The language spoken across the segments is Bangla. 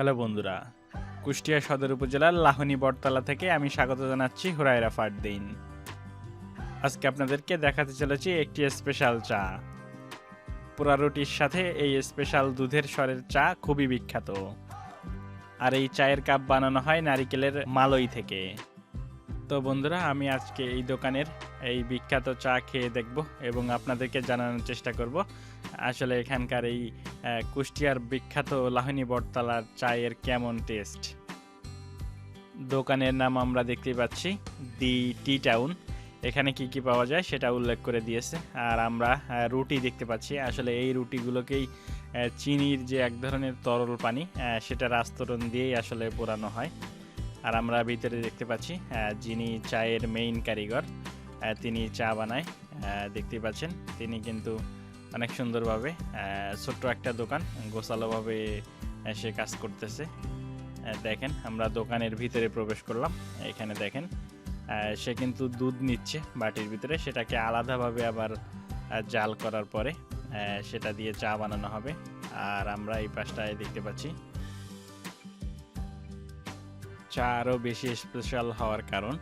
হ্যালো বন্ধুরা, কুষ্টিয়া সদর উপজেলার লাহনী বটতলা থেকে আমি স্বাগত জানাচ্ছি হুরাইরা ফারদিন। আজকে আপনাদেরকে দেখাতে চলেছি একটি স্পেশাল চা। পোড়া রুটির সাথে এই স্পেশাল দুধের স্বরের চা খুবই বিখ্যাত। আর এই চায়ের কাপ বানানো হয় নারিকেলের মালই থেকে। তো বন্ধুরা, আমি আজকে এই দোকানের এই বিখ্যাত চা খেয়ে দেখব এবং আপনাদেরকে জানানোর চেষ্টা করব। আসলে এখানকার এই কুষ্টিয়ার বিখ্যাত লাহনী বটতলার চায়ের কেমন টেস্ট? দোকানের নাম আমরা দেখতে পাচ্ছি দি টি টাউন। এখানে কি কি পাওয়া যায় সেটা উল্লেখ করে দিয়েছে। আর আমরা রুটি দেখতে পাচ্ছি। আসলে এই রুটিগুলোকেই চিনির যে এক ধরনের তরল পানি সেটার আস্তরণ দিয়েই আসলে পোড়ানো হয়। আর আমরা ভিতরে দেখতে পাচ্ছি যিনি চায়ের মেইন কারিগর তিনি চা বানায় দেখতে পাচ্ছেন, তিনি কিন্তু অনেক সুন্দরভাবে ছোট্ট একটা দোকান, গোছালোভাবে সে কাজ করতেছে। দেখেন, আমরা দোকানের ভিতরে প্রবেশ করলাম, এখানে দেখেন সে কিন্তু দুধ নিচ্ছে বাটির ভিতরে, সেটাকে আলাদাভাবে আবার জাল করার পরে সেটা দিয়ে চা বানানো হবে। আর আমরা এই পাশটায় দেখতে পাচ্ছি চা আরও বেশি স্পেশাল হওয়ার কারণ।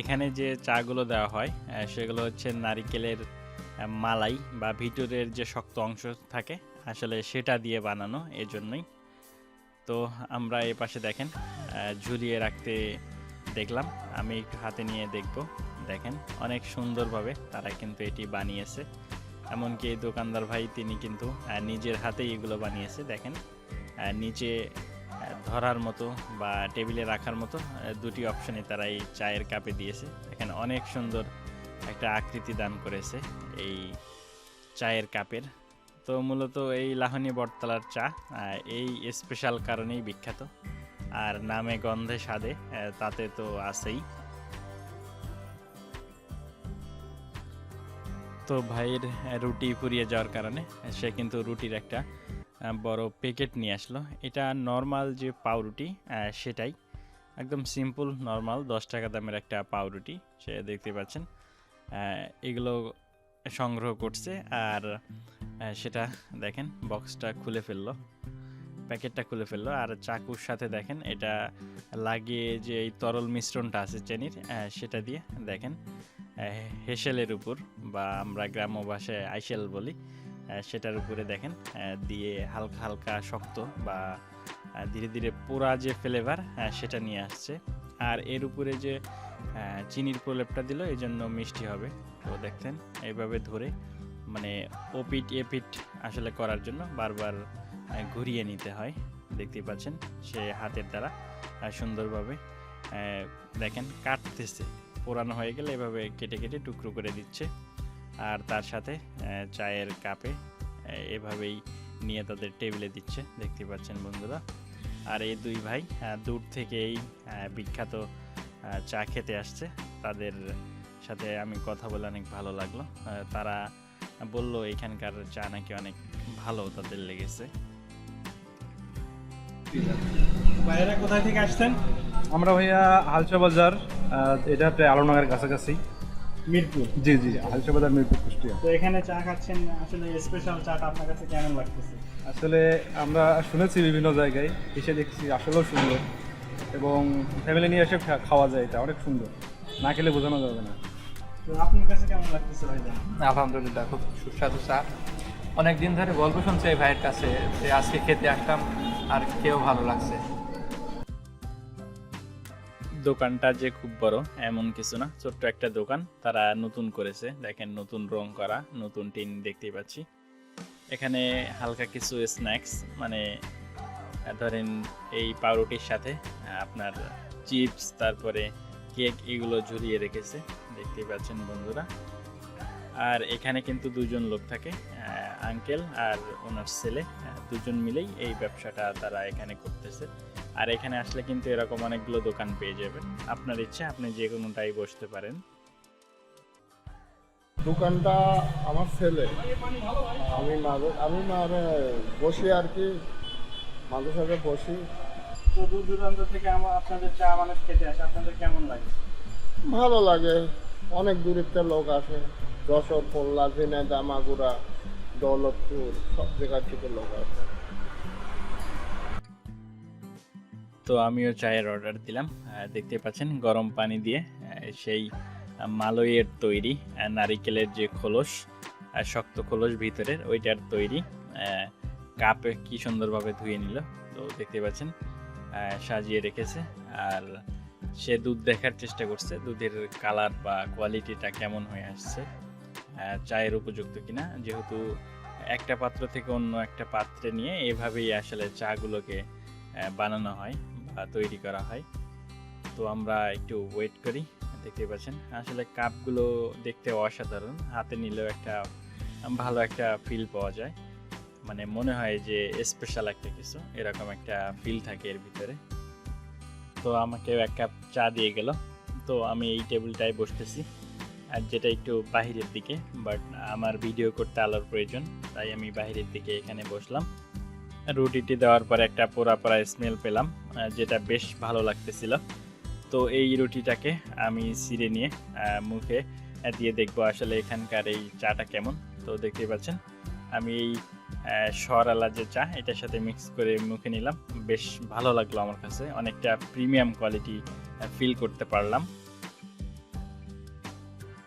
এখানে যে চাগুলো দেওয়া হয় সেগুলো হচ্ছে নারিকেলের মালাই বা ভিতরের যে শক্ত অংশ থাকে, আসলে সেটা দিয়ে বানানো এজন্যই। তো আমরা এই পাশে দেখেন ঝুলিয়ে রাখতে দেখলাম। আমি একটু হাতে নিয়ে দেখব। দেখেন, অনেক সুন্দরভাবে তারা কিন্তু এটি বানিয়েছে। এমনকি এই দোকানদার ভাই, তিনি কিন্তু নিজের হাতেই এগুলো বানিয়েছে। দেখেন নিচে ধরার মতো বা টেবিলে রাখার মতো দুটি অপশনে তারা এই চায়ের কাপে দিয়েছে। এখানে অনেক সুন্দর একটা আকৃতি দান করেছে এই চায়ের কাপের। তো মূলত এই লাহনী বটতলার চা এই স্পেশাল কারণেই বিখ্যাত। আর নামে গন্ধে স্বাদে তাতে তো আছেই। তো ভাইয়ের রুটি পুড়িয়ে যাওয়ার কারণে সে কিন্তু রুটির একটা বড় প্যাকেট নিয়ে আসলো। এটা নর্মাল যে পাউরুটি সেটাই। একদম সিম্পল নর্মাল দশ টাকা দামের একটা পাউরুটি, সে দেখতে পাচ্ছেন। এগুলো সংগ্রহ করছে আর সেটা দেখেন বক্সটা খুলে ফেলল। প্যাকেটটা খুলে ফেলল। আর চাকুর সাথে দেখেন, এটা লাগিয়ে যে এই তরল মিশ্রণটা আছে চেনির সেটা দিয়ে দেখেন হেসেলের উপর বা আমরা গ্রাম্য ভাষায় আইসেল বলি সেটার উপরে দেখেন দিয়ে হালকা হালকা শক্ত বা ধীরে ধীরে পোড়া যে ফ্লেভার সেটা নিয়ে আসছে। আর এর উপরে যে চিনির প্রলেপটা দিল, এই জন্য মিষ্টি হবে। তো দেখতেন এইভাবে ধরে মানে ওপিট এপিট আসলে করার জন্য বারবার ঘুরিয়ে নিতে হয়। দেখতেই পাচ্ছেন, সে হাতের দ্বারা সুন্দরভাবে দেখেন কাটতেছে। পোড়ানো হয়ে গেলে এভাবে কেটে কেটে টুকরো করে দিচ্ছে। আর তার সাথে চায়ের কাপে এভাবেই নিয়ে তাদের টেবিলে দিচ্ছে। দেখতে পাচ্ছেন বন্ধুরা। আর এই দুই ভাই দূর থেকেই আহ, বিখ্যাত চা খেতে আসছে। তাদের সাথে আমি কথা বলে অনেক ভালো লাগল। তারা বলল এখানকার চা নাকি অনেক ভালো তাদের লেগেছে। ভাইয়েরা কোথায় থেকে আসছেন? আমরা ভাইয়া হালসা বাজার এটা প্রায় আলোনগরের কাছাকাছি। মিরপুর? জি জি হালসা বাজার মিরপুর কুষ্টিয়া। তো এখানে চা খাচ্ছেন আসলে স্পেশাল চাটা আপনার কাছে কেমন লাগতেছে? আসলে আমরা শুনেছি বিভিন্ন জায়গায় এসে দেখছি আসলেও সুন্দর। এবং ফ্যামিলি নিয়ে এসে খাওয়া যায় এটা অনেক সুন্দর। না খেলে বোঝানো যাবে না। তো আপনার কাছে কেমন লাগতেছে ভাইজান আলহামদুলিল্লাহ খুব সুস্বাদু চা। অনেক দিন ধরে গল্প শুনছি এই ভাইয়ের কাছে যে আজকে খেতে আসলাম আর খেয়েও ভালো লাগছে। দোকানটা যে খুব বড়, এমন কিছু না, ছোট্ট একটা দোকান। তারা নতুন করেছে, দেখেন নতুন রং করা, নতুন টিন দেখতে পাচ্ছি। এখানে হালকা কিছু স্ন্যাক্স মানে ধরেন এই পাউরুটির সাথে আপনার চিপস, তারপরে কেক এগুলো ঝুলিয়ে রেখেছে দেখতে পাচ্ছেন বন্ধুরা। আর এখানে কিন্তু দুজন লোক থাকে আঙ্কেল আর ওনার ছেলে দুজন মিলেই এই ব্যবসাটা তারা এখানে করতেছে। আর এখানে আসলে কিন্তু এরকম অনেকগুলো দোকান পেয়ে যাবেন। আপনার ইচ্ছে আপনি যে কোনোটাই বসতে পারেন। দোকানটা আমার ছেলে। আমি মাঝে আমি মানে বসি আর কি মাঝে সাঝে বসি। তো দূর দূরান্ত থেকে আমার আপনাদের চা মানুষ খেতে আসে আপনাদের কেমন লাগে? ভালো লাগে। অনেক দূরিত্বে লোক আসে। যশোর খুলনা ঝিনাইদা মাগুরা। দৌলতপুর, সব জায়গার থেকে লোক আসে। তো আমিও চায়ের অর্ডার দিলাম দেখতে পাচ্ছেন গরম পানি দিয়ে সেই মালয়ের তৈরি নারিকেলের যে খোলস শক্ত খোলস ভিতরের ওইটার তৈরি কাপে কি সুন্দরভাবে ধুয়ে নিল, তো দেখতে পাচ্ছেন সাজিয়ে রেখেছে, আর সে দুধ দেখার চেষ্টা করছে, দুধের কালার বা কোয়ালিটিটা কেমন হয়ে আসছে। চায়ের উপযুক্ত কিনা, যেহেতু একটা পাত্র থেকে অন্য একটা পাত্রে নিয়ে এভাবেই আসলে চাগুলোকে বানানো হয় বা তৈরি করা হয়। তো আমরা একটু ওয়েট করি দেখতে পাচ্ছেন। আসলে কাপগুলো দেখতে অসাধারণ, হাতে নিলেও একটা ভালো একটা ফিল পাওয়া যায়। মানে মনে হয় যে স্পেশাল একটা কিছু, এরকম একটা ফিল থাকে এর ভিতরে। তো আমাকে এক কাপ চা দিয়ে গেল। তো আমি এই টেবিলটায় বসতেছি। আর যেটা একটু বাহিরের দিকে বাট আমার ভিডিও করতে আলোর প্রয়োজন, তাই আমি বাহিরের দিকে এখানে বসলাম। রুটিটি দেওয়ার পর একটা পোড়া পোড়া স্মেল পেলাম যেটা বেশ ভালো লাগতেছিল। তো এই রুটিটাকে আমি ছিঁড়ে নিয়ে মুখে দিয়ে দেখব আসলে এখানকার এই চাটা কেমন। তো দেখতে পাচ্ছেন, আমি এই সরালা যে চা, এটার সাথে মিক্স করে মুখে নিলাম। বেশ ভালো লাগল আমার কাছে, অনেকটা প্রিমিয়াম কোয়ালিটি ফিল করতে পারলাম।